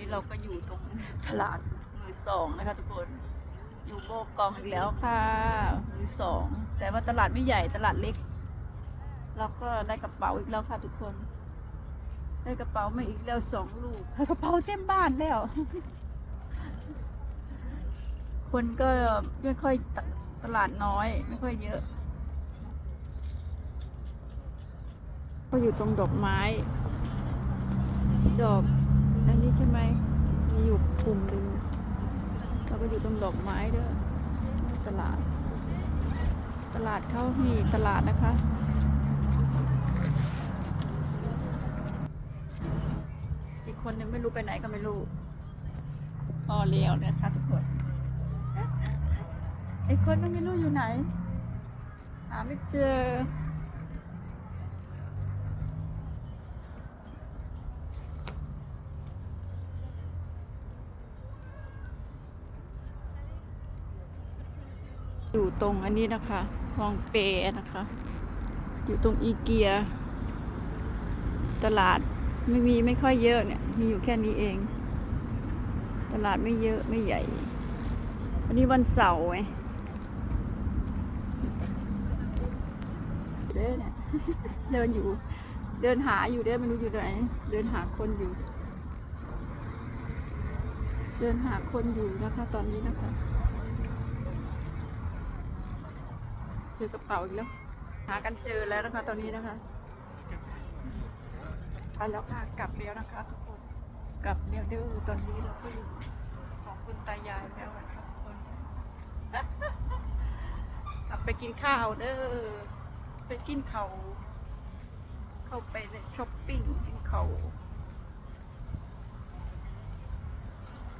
นี้เราก็อยู่ตรงตลาดมือสองนะคะทุกคน อยู่โบกองอีกแล้วค่ะมือสอง แต่ว่าตลาดไม่ใหญ่ตลาดเล็ก เราก็ได้กระเป๋าอีกแล้วค่ะทุกคน ได้กระเป๋ามาอีกแล้วสองลูกกระเป๋าเต็มบ้านแล้ว คนก็ไม่ค่อยตตลาดน้อย ไม่ค่อยเยอะก็อยู่ตรงดอกไม้ ดอก ใช่ไหม มีอยู่กลุ่มหนึ่งเราก็อยู่ตรงดอกไม้ด้วยตลาด ตลาดเข้านี่ตลาดนะคะอีกคนนึงไม่รู้ไปไหนก็ไม่รู้พอเลี้ยวนะคะทุกคนอีกคนนึงไม่รู้อยู่ไหนหาไม่เจอ อยู่ตรงอันนี้นะคะคลองเปนะคะ อยู่ตรงอีเกีย ตลาดไม่มีไม่ค่อยเยอะเนี่ย มีอยู่แค่นี้เอง ตลาดไม่เยอะไม่ใหญ่ วันนี้วันเสาร์ไงเด้อเนี่ยเดินอยู่ เดินหาอยู่เด้ไม่รู้อยู่ไหน เดินหาคนอยู่ เดินหาคนอยู่นะคะ ตอนนี้นะคะ เจอกระเป๋าอีกแล้ว หากันเจอแล้วนะคะตอนนี้นะคะไปแล้วค่ะกลับแล้วนะคะทุกคนกลับแล้วเด้อตอนนี้เราก็อยู่สองคนตายายแล้วนะคะทุกคนกลับไปกินข้าวเด้อไปกินเขาวเข้าไปในช้อปปิ้งกินเขาว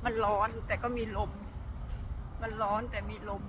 มันร้อนแต่ก็มีลม มันร้อนแต่มีลม